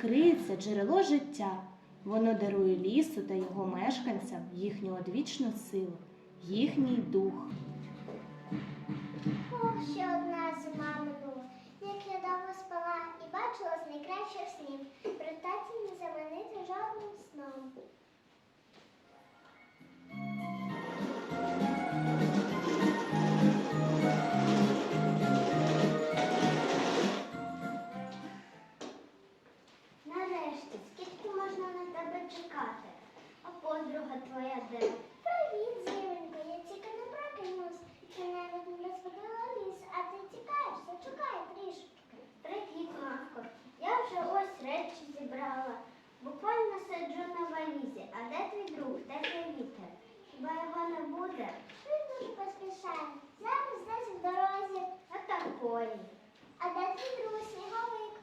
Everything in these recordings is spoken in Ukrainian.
криється джерело життя. Воно дарує лісу та його мешканцям їхню одвічну силу, їхній дух. Ох, ще одна зима минула, як я довго спала і бачила з найкращих снів, Притаті не заманити жодним сном. Подруга твоя де? Привіт, зіронько, я тільки не прокинусь. Чи навіть не розбудила ліс, а ти тікаєш, зачекай трішки. Привіт, Мавко. Я вже ось речі зібрала. Буквально сиджу на валізі. А де твій друг? Де твій вітер? Хіба його не буде? Він дуже поспішає. Зараз десь в дорозі. А такої. А де твій друг сніговик?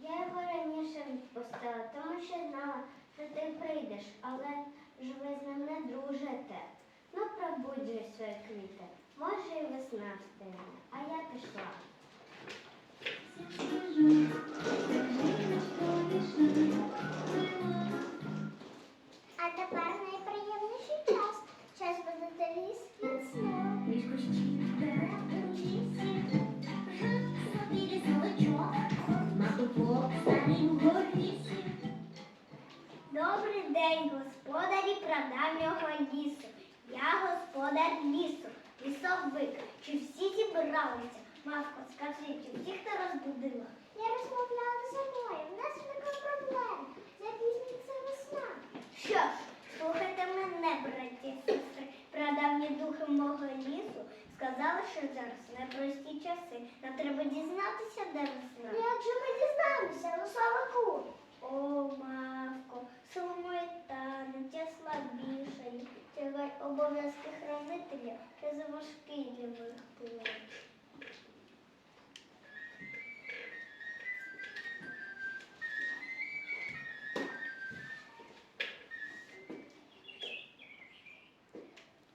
Я його раніше відпустила, тому що знала, що ти прийдеш, але ж ви з ним не дружите. Ну, пробуджуй свої квіти. Може, і весна встигне, а я пішла. А тепер найприємніший час. Час буде ліс день, господарі прадавнього лісу. Я господар лісу, лісовик. Чи всі зібралися? Мавко, скажи, чи всіх ти розбудила? Я розмовляла з мною. В нас виникла проблема. Запізниться весна. Що ж, слухайте мене, браті сестри. Прадавні духи мого лісу сказали, що зараз непрості часи. Нам треба дізнатися, де весна. Як же ми дізнаємося, лісовику? О, мавко, сумує тануть, я слабішаю. Тягар обов'язки хранителя це заважкий для моїх плеч.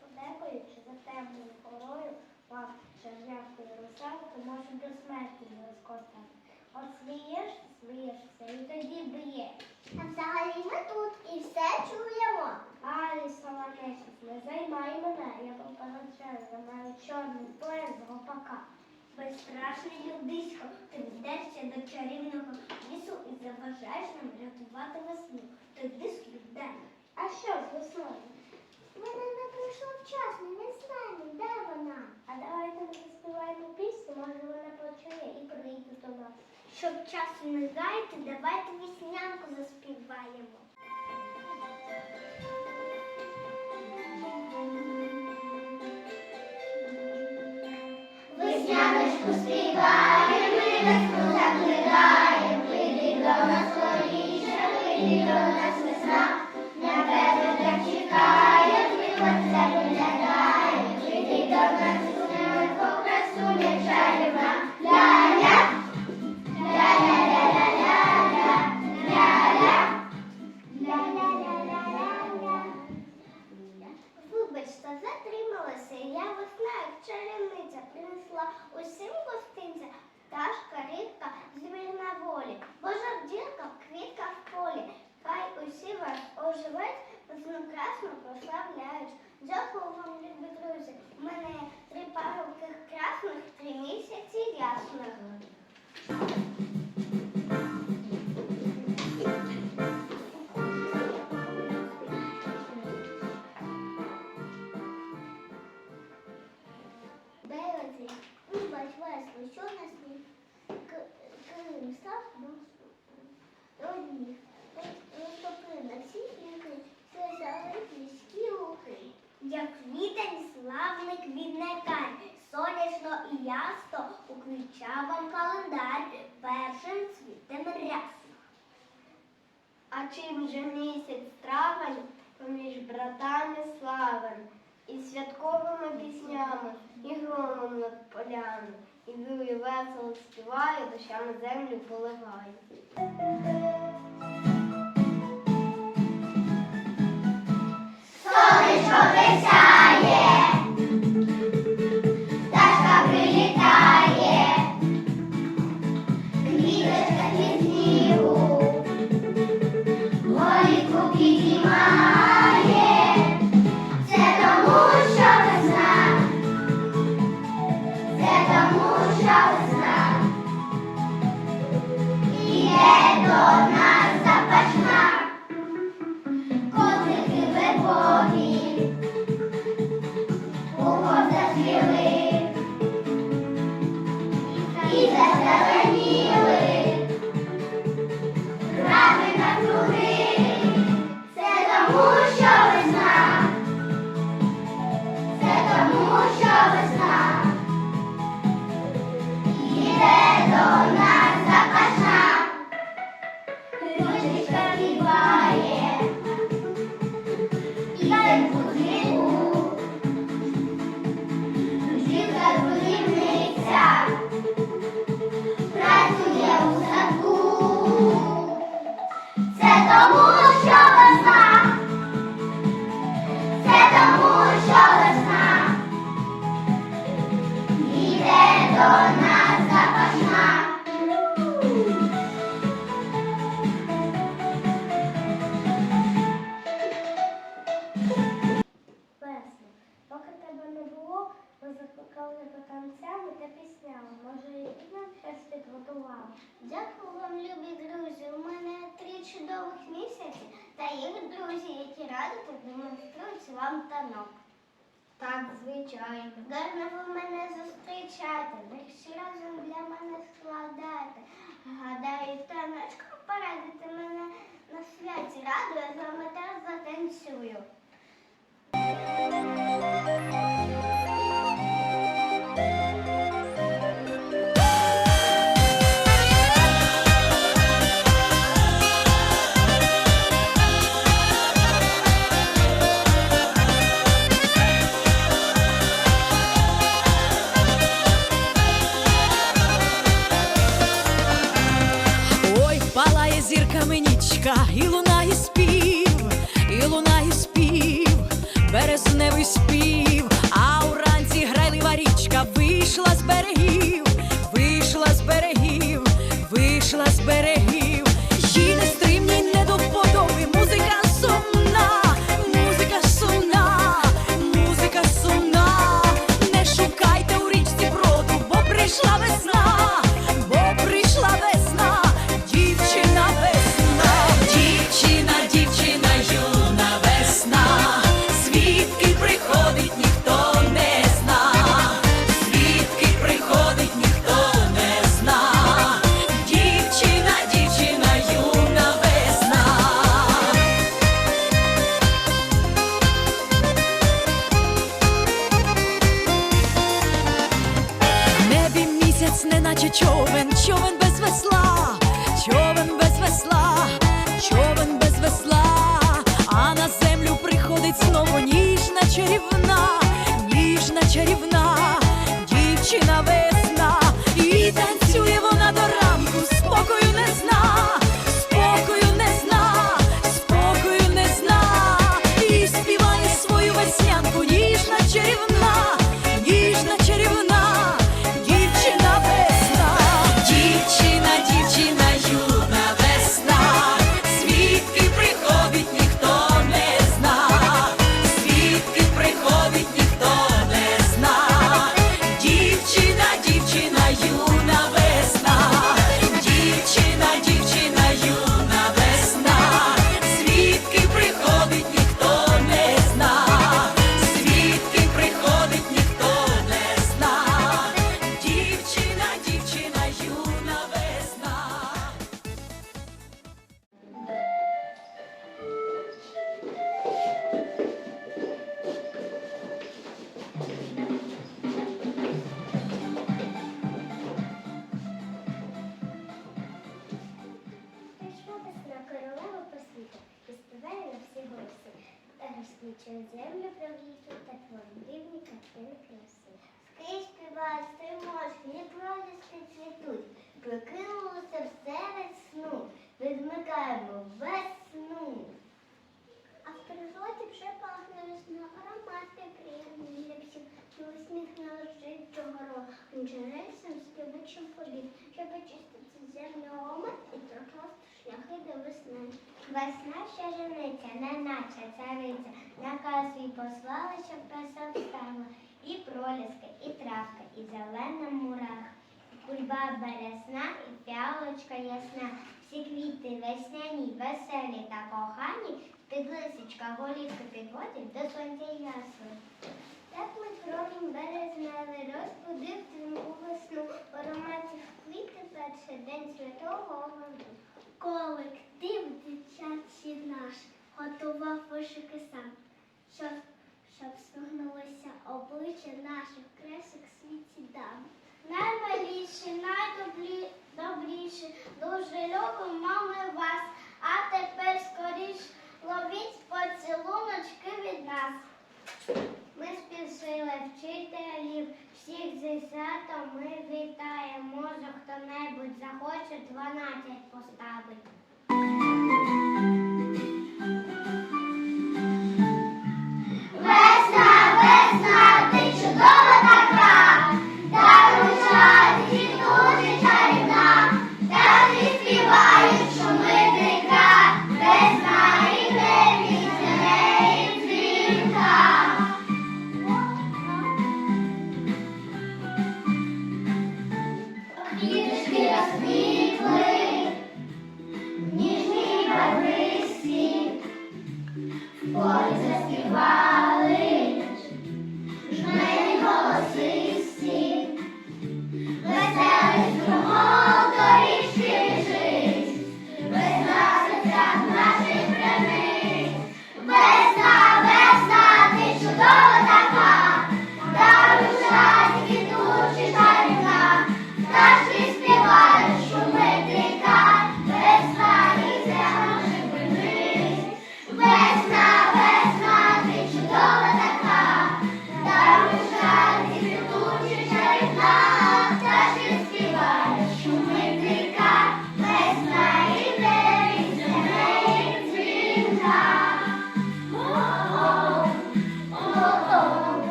Подекуючи за темною горою, мав черв'якою русалки може до смерті не розкотати. От смієшся, смієшся і тоді б'є. А взагалі ми тут і все чуємо. Алі, Солонесіс, не займай мене, я попереджаю, за маю чорний пояс з гопака. Безстрашний людисько, ти вдешся до чарівного лісу і заважаєш нам рятувати весну. Тоді сліде. А що з весною? Вона не прийшла вчасно, не знаємо, де вона. А давайте ми заспіваємо пісню, може вона почує і прийде до нас. Щоб часу не гаяти, давайте веснянку заспіваємо. Весняночку співає, А чим же місяць травень поміж братами славен, і святковими піснями, і громом над полями, і вію весело співаю, дощами землю поливає. Може, і нам щось підготували. Дякую вам, любі друзі. У мене три чудових місяці та їх друзі, які радо продемонструють вам танок. Так, звичайно. Гарно ви мене зустрічаєте, всі разом для мене складаєте. Гадаю, таночку порадите мене на святі. Раду, я з вами теж затанцюю. Березневий проліски. Прокинулося все весну, відмикаємо весну. А в природі вже пахне весна, аромати приємні для всіх. І усміхнула життя горох, інженерцем співучим політ, щоб очистити землю омат і прокласти шляхи до весни. Весна ще жениться, не наче цариця, наказ свій послала, щоб краса встала. І проліски, і травка, і зелена Кульбаба рясна і фіалочка ясна. Всі квіти весняні, веселі та кохані, під лисичка голівки підводять до сонця ясно. Так ми кровім березневий розбудив дзвінку весну, ароматів квіт День Святого Валентина. Колектив дитячий наш готував вишики сам, щоб, щоб смигнулося обличчя наших кресок світі дам. Наймиліші, найдобріші, дуже любимо ми вас, а тепер скоріш ловіть поцілуночки від нас. Ми спішили вчителів, всіх зі святом ми вітаємо. Може, хто-небудь захоче 12 поставить.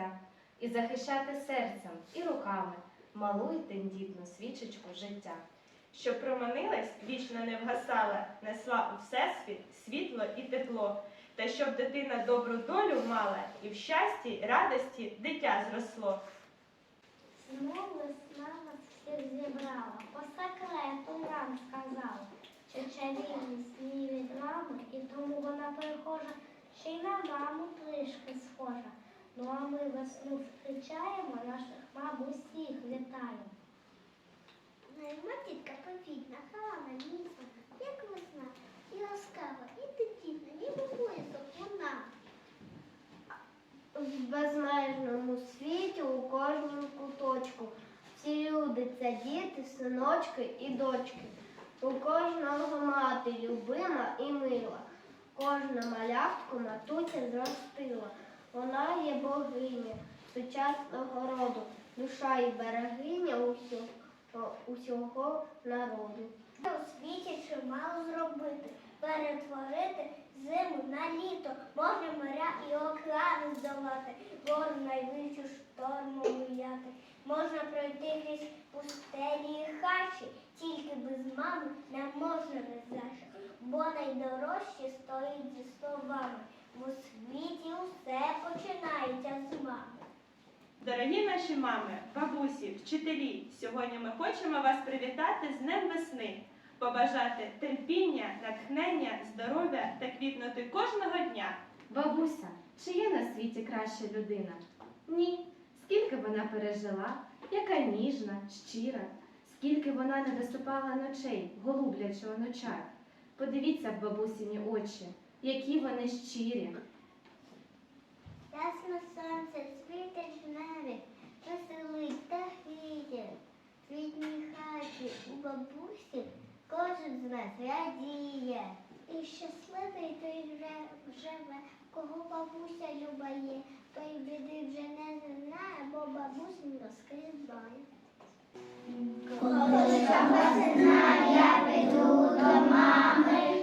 Своє і захищати серцем і руками малу й тендітну свічечку життя. Щоб проманилась, вічно не вгасала, несла у всесвіт світло і тепло, та щоб дитина добру долю мала, і в щасті, радості дитя зросло. Знову весна нас всіх зібрала, по секрету нам сказала, що чарівність її від мами, і тому вона перехожа, ще й на маму трішки схожа. Ну а ми весну зустрічаємо, наших мам усіх вітаємо. Найма тітка повітна, гарна, ніжна, як весна, і ласкава, і тетітна, ніби висок вона. В безмежному світі у кожному куточку. Всі люди це діти, синочки і дочки. У кожного мати любима і мила. Кожна малявку матуся зростила. Вона є богиня сучасного роду, душа і берегиня усього, усього народу. У світі чимало зробити, перетворити зиму на літо, можна моря і океани здолати, гору найвищу шторму уяти. Можна пройти крізь пустелі і хащі, тільки без мами не можна Саші, бо найдорожче стоїть зі словами. У світі усе починається з мами. Дорогі наші мами, бабусі, вчителі, сьогодні ми хочемо вас привітати з Днем весни, побажати терпіння, натхнення, здоров'я та квітнути кожного дня. Бабуся, чи є на світі краща людина? Ні. Скільки вона пережила, яка ніжна, щира, скільки вона не досипала ночей, голублячи у ночах. Подивіться в бабусіні очі, які вони щирі. Ясно сонце світить в небі, веселить та гріє. В хаті у бабусі кожен з нас радіє. І щасливий той вже живе, кого бабуся любає, той біди вже не знає, бо бабусин розкриває. Коли я піду до мами,